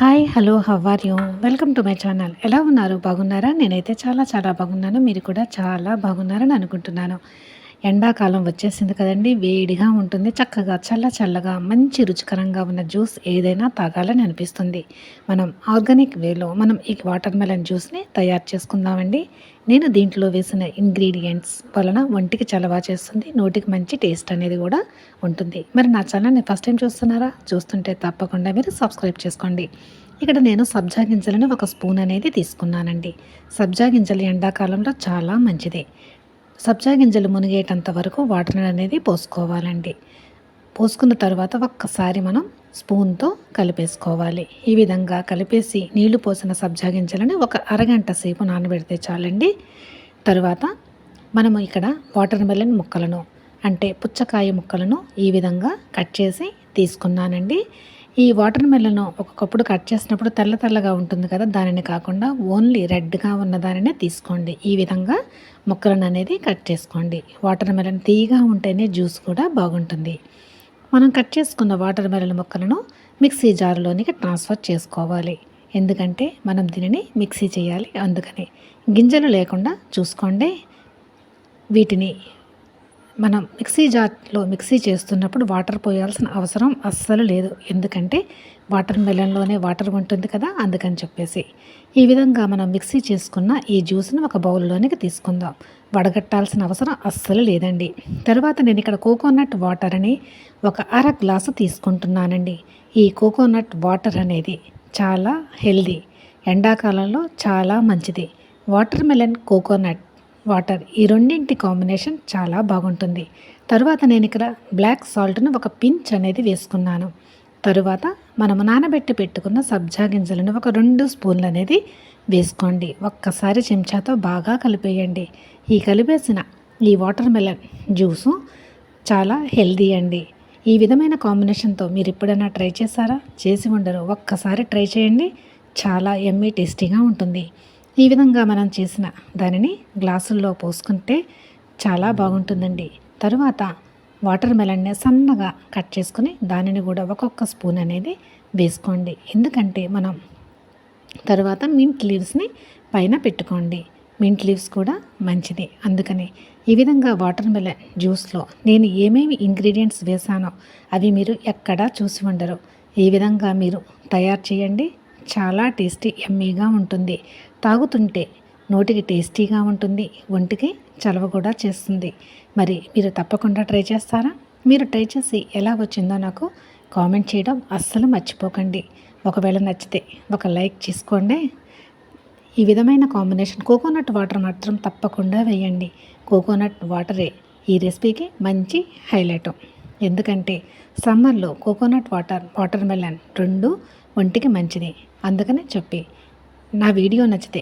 Hi hello how are you? Welcome to my channel. ఎలా ఉన్నారు? బాగున్నారా? నేనైతే చాలా చాలా బాగున్నాను. మీరు కూడా చాలా బాగున్నారని అనుకుంటున్నాను. ఎండాకాలం వచ్చేసింది కదండి. వేడిగా ఉంటుంది. చక్కగా చల్ల చల్లగా మంచి రుచికరంగా ఉన్న జ్యూస్ ఏదైనా తాగాలని అనిపిస్తుంది. మనం ఆర్గానిక్ వేలో మనం ఈ వాటర్ మెలన్ జ్యూస్ని తయారు చేసుకుందామండి. నేను దీంట్లో వేసిన ఇంగ్రీడియంట్స్ వలన ఒంటికి చలవా చేస్తుంది. నోటికి మంచి టేస్ట్ అనేది కూడా ఉంటుంది. మరి నా ఛానల్ని ఫస్ట్ టైం చూస్తున్నారా? చూస్తుంటే తప్పకుండా మీరు సబ్స్క్రైబ్ చేసుకోండి. ఇక్కడ నేను సబ్జా గింజలను ఒక స్పూన్ అనేది తీసుకున్నానండి. సబ్జా గింజలు ఎండాకాలంలో చాలా మంచిది. సబ్జా గింజలు మునిగేటంత వరకు వాటర్ అనేది పోసుకోవాలండి. పోసుకున్న తర్వాత ఒక్కసారి మనం స్పూన్తో కలిపేసుకోవాలి. ఈ విధంగా కలిపేసి నీళ్ళు పోసిన సబ్జా గింజలను ఒక అరగంట సేపు నానబెడితే చాలండి. తర్వాత మనము ఇక్కడ వాటర్ మెలన్ ముక్కలను అంటే పుచ్చకాయ ముక్కలను ఈ విధంగా కట్ చేసి తీసుకున్నానండి. ఈ వాటర్ మెలను ఒక్కొక్కప్పుడు కట్ చేసినప్పుడు తెల్ల తెల్లగా ఉంటుంది కదా దానిని కాకుండా ఓన్లీ రెడ్గా ఉన్న దానినే తీసుకోండి. ఈ విధంగా ముక్కలను అనేది కట్ చేసుకోండి. వాటర్ మెలన్ తీయగా ఉంటేనే జ్యూస్ కూడా బాగుంటుంది. మనం కట్ చేసుకున్న వాటర్ మెలన్ ముక్కలను మిక్సీ జార్లోనికి ట్రాన్స్ఫర్ చేసుకోవాలి. ఎందుకంటే మనం దీనిని మిక్సీ చేయాలి అందుకని. గింజలు లేకుండా చూసుకోండి. వీటిని మనం మిక్సీ జార్లో మిక్సీ చేస్తున్నప్పుడు వాటర్ పోయాల్సిన అవసరం అస్సలు లేదు. ఎందుకంటే వాటర్ మెలన్లోనే వాటర్ ఉంటుంది కదా అందుకని చెప్పేసి. ఈ విధంగా మనం మిక్సీ చేసుకున్న ఈ జ్యూస్ని ఒక బౌల్లోనికి తీసుకుందాం. వడగట్టాల్సిన అవసరం అస్సలు లేదండి. తర్వాత నేను ఇక్కడ కోకోనట్ వాటర్ అని ఒక అర గ్లాసు తీసుకుంటున్నానండి. ఈ కోకోనట్ వాటర్ అనేది చాలా హెల్దీ. ఎండాకాలంలో చాలా మంచిది. Watermelon coconut water. ఈ రెండింటి కాంబినేషన్ చాలా బాగుంటుంది. తరువాత నేను ఇక్కడ బ్లాక్ సాల్ట్ను ఒక పించ్ అనేది వేసుకున్నాను. తరువాత మనము నానబెట్టి పెట్టుకున్న సబ్జా గింజలను ఒక రెండు స్పూన్లు అనేది వేసుకోండి. ఒక్కసారి చెంచాతో బాగా కలిపేయండి. ఈ కలిపేసిన ఈ వాటర్ మెలన్ జ్యూసు చాలా హెల్దీ అండి. ఈ విధమైన కాంబినేషన్తో మీరు ఎప్పుడైనా ట్రై చేశారా? చేసి ఉండరు. ఒక్కసారి ట్రై చేయండి. చాలా ఎమ్మీ టేస్టీగా ఉంటుంది. ఈ విధంగా మనం చేసిన దానిని గ్లాసుల్లో పోసుకుంటే చాలా బాగుంటుందండి. తరువాత వాటర్ మెలన్ని సన్నగా కట్ చేసుకుని దానిని కూడా ఒక్కొక్క స్పూన్ అనేది వేసుకోండి. ఎందుకంటే మనం తర్వాత మింట్ లీవ్స్ని పైన పెట్టుకోండి. మింట్ లీవ్స్ కూడా మంచిది. అందుకని ఈ విధంగా వాటర్ మెలన్ జ్యూస్లో నేను ఏమేమి ఇంగ్రీడియంట్స్ వేసానో అవి మీరు ఎక్కడా చూసి ఉండరు. ఈ విధంగా మీరు తయారు చేయండి. చాలా టేస్టీ ఎమ్మీగా ఉంటుంది. తాగుతుంటే నోటికి టేస్టీగా ఉంటుంది. ఒంటికి చలవ కూడా చేస్తుంది. మరి మీరు తప్పకుండా ట్రై చేస్తారా? మీరు ట్రై చేసి ఎలా వచ్చిందో నాకు కామెంట్ చేయడం అస్సలు మర్చిపోకండి. ఒకవేళ నచ్చితే ఒక లైక్ చేసుకోండి. ఈ విధమైన కాంబినేషన్ కోకోనట్ వాటర్ మాత్రం తప్పకుండా వేయండి. కోకోనట్ వాటరే ఈ రెసిపీకి మంచి హైలైట్. ఎందుకంటే సమ్మర్లో కోకోనట్ వాటర్ వాటర్ మెలన్ రెండు ఒంటికి మంచిది. అందుకనే చెప్పి నా వీడియో నచ్చితే